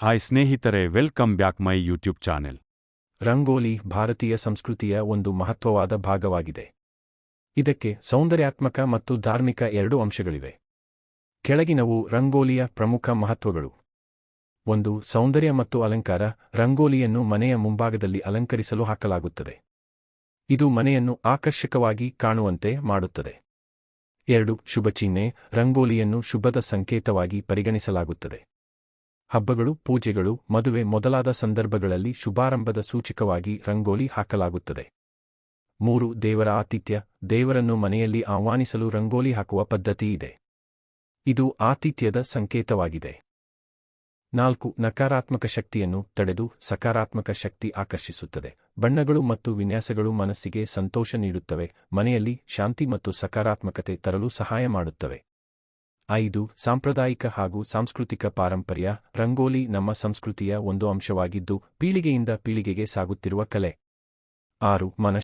Hi ಸ್ನೇಹಿತರೆ welcome back my YouTube channel rangoli ಭಾರತೀಯ ಸಂಸ್ಕೃತಿಯ ಒಂದು ಮಹತ್ವವಾದ ಭಾಗವಾಗಿದೆ. ಇದಕ್ಕೆ ಸೌಂದರ್ಯಾತ್ಮಕ ಮತ್ತು ಧಾರ್ಮಿಕ ಎರಡು ಅಂಶಗಳಿವೆ. ಕೆಳಗಿನವು ರಂಗೋಲಿಯ ಪ್ರಮುಖ ಮಹತ್ವಗಳು. ಒಂದು, ಸೌಂದರ್ಯ ಮತ್ತು ಅಲಂಕಾರ ರಂಗೋಲಿಯನ್ನು ಮನೆಯ ಮುಂಭಾಗದಲ್ಲಿ ಅಲಂಕರಿಸಲು ಹಾಕಲಾಗುತ್ತದೆ. ಇದು ಮನೆಯನ್ನು ಆಕರ್ಷಕವಾಗಿ ಕಾಣುವಂತೆ ಮಾಡುತ್ತದೆ. ಎರಡು, ಶುಭಚಿಹ್ನೆ ರಂಗೋಲಿಯನ್ನು ಶುಭದ ಸಂಕೇತವಾಗಿ ಪರಿಗಣಿಸಲಾಗುತ್ತದೆ. ಹಬ್ಬಗಳು, ಪೂಜೆಗಳು, ಮದುವೆ ಮೊದಲಾದ ಸಂದರ್ಭಗಳಲ್ಲಿ ಶುಭಾರಂಭದ ಸೂಚಕವಾಗಿ ರಂಗೋಲಿ ಹಾಕಲಾಗುತ್ತದೆ. ಮೂರು, ದೇವರ ಆತಿಥ್ಯ, ದೇವರನ್ನು ಮನೆಯಲ್ಲಿ ಆಹ್ವಾನಿಸಲು ರಂಗೋಲಿ ಹಾಕುವ ಪದ್ಧತಿ ಇದೆ. ಇದು ಆತಿಥ್ಯದ ಸಂಕೇತವಾಗಿದೆ. ನಾಲ್ಕು, ನಕಾರಾತ್ಮಕ ಶಕ್ತಿಯನ್ನು ತಡೆದು ಸಕಾರಾತ್ಮಕ ಶಕ್ತಿ ಆಕರ್ಷಿಸುತ್ತದೆ. ಬಣ್ಣಗಳು ಮತ್ತು ವಿನ್ಯಾಸಗಳು ಮನಸ್ಸಿಗೆ ಸಂತೋಷ ನೀಡುತ್ತವೆ, ಮನೆಯಲ್ಲಿ ಶಾಂತಿ ಮತ್ತು ಸಕಾರಾತ್ಮಕತೆ ತರಲು ಸಹಾಯ ಮಾಡುತ್ತವೆ. ಐದು ಸಾಂಪ್ರದಾಯಿಕ ಹಾಗೂ ಸಾಂಸ್ಕೃತಿಕ ಪಾರಂಪರ್ಯ, ರಂಗೋಲಿ ನಮ್ಮ ಸಂಸ್ಕೃತಿಯ ಒಂದು ಅಂಶವಾಗಿದ್ದು, ಪೀಳಿಗೆಯಿಂದ ಪೀಳಿಗೆಗೆ ಸಾಗುತ್ತಿರುವ ಕಲೆ. ಆರು ಮನ